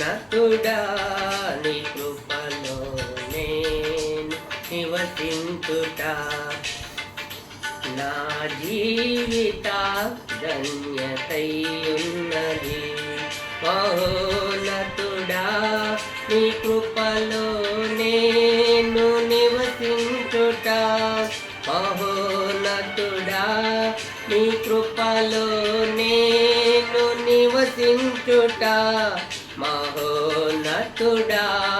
నతుడా నీ కృపలో నేను నివసించుట నా జీవిత ధన్యతై ఉన్నది నీ కృపలో నేను నివసించుట. మహోనతుడా నీ కృపలో మహోన్నతుడా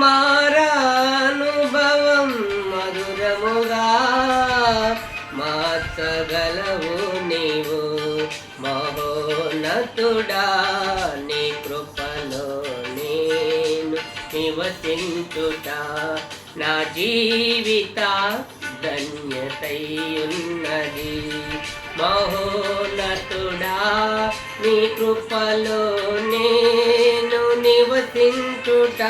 మారానుభవం మధురముగా మార్చగలవు నీవు. మహోన్నతుడా నీ కృపలో నేను నివసించుట. నా జీవిత ధన్యతై ఉన్నది మహోన్నతుడా నీ కృపలో నేను నివసించుట.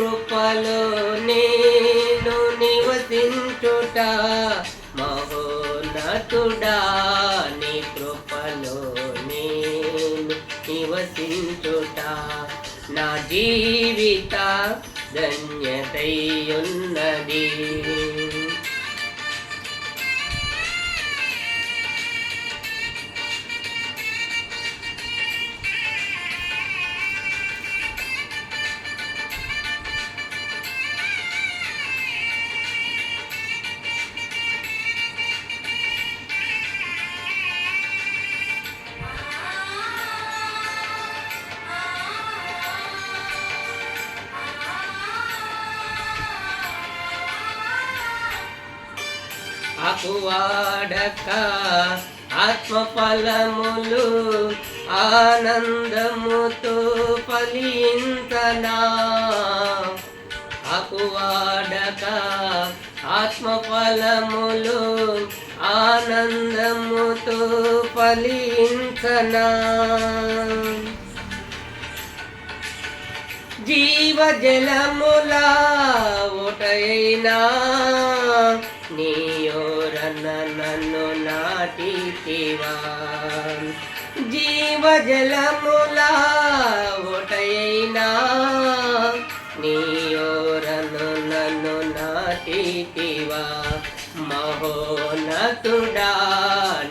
కృపలో నేను నివసించుట మహోన్నతుడా. నీ కృపలో నేను నివసించుట నా జీవిత ధన్యతై ఉన్నది అకువాడక ఆత్మఫలములు ఆనందముతో ఫలింతనా? అకువాడక ఆత్మఫలములు ఆనందముతో ఫలించనా జీవజలములా ఒకటైనా నీ నన్ను నాటితివా. జీవజలములా ఒకటైనా నీయోరను నన్ను నాటితివా. మహోనతుడా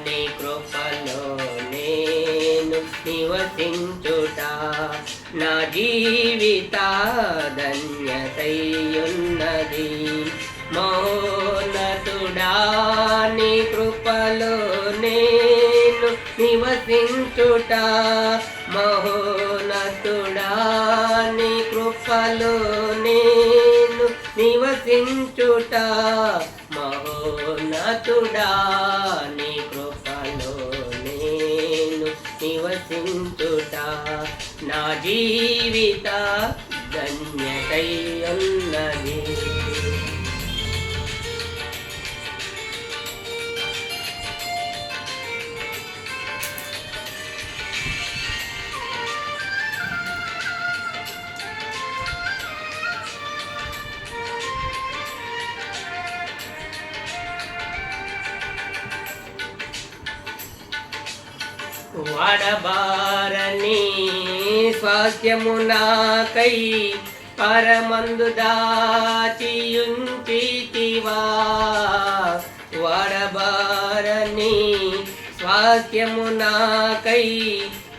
నీ కృపలో నేను నివసించుట. నా జీవిత ధన్యతయున్నది మోనతుడాని నీ కృపలో నేను నివసించుట మహోనతుడా నీ కృపలో నేను నివసించుట మహోనతుడా నీ కృపలో నేను నివసించుట నా జీవిత ధన్యతై వడబారని స్వాస్థ్యము నాకై పరమందు దాచియుంచితివా వడబారని స్వాస్థ్యము నాకై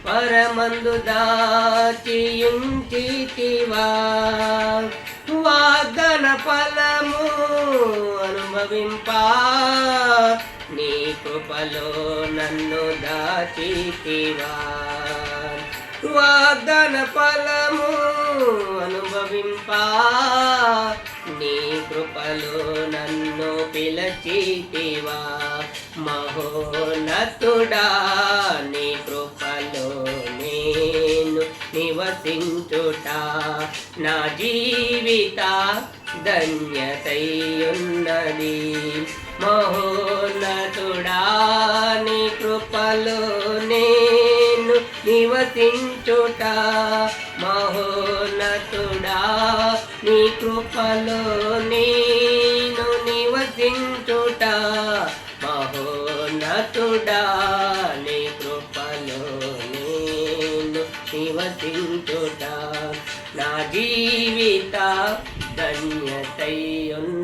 పరమందు దాచియుంచితివా వాగ్దన ఫలము అనుభవింపా. కృపలో నన్ను దాచితివా వాగ్దాన ఫలము అనుభవింపా. నీ కృపలో నన్ను పిలచితివా. మహోన్నతుడా నీ కృపలో నేను నివసించుట. నా జీవిత ధన్యతయున్నది. మహోన్నతుడా నీ కృపలో నేను నివసించుట. మహోన్నతుడా నీ కృపలో నేను నివసించుట. మహోన్నతుడా నీ కృపలో నేను నివసించుట. నా జీవిత ధన్యతయున్న